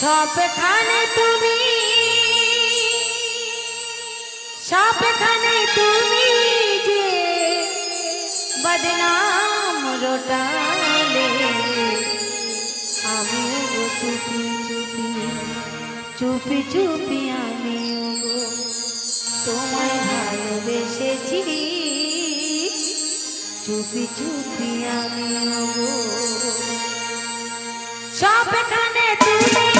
সবখানে তুমি সবখানে তুমি যে বদনাম রোটালে, আমি গো চুপি চুপি চুপি চুপি আমি গো তোমায় ভালোবেসেছি। চুপি চুপি আমি গো সবখানে তুমি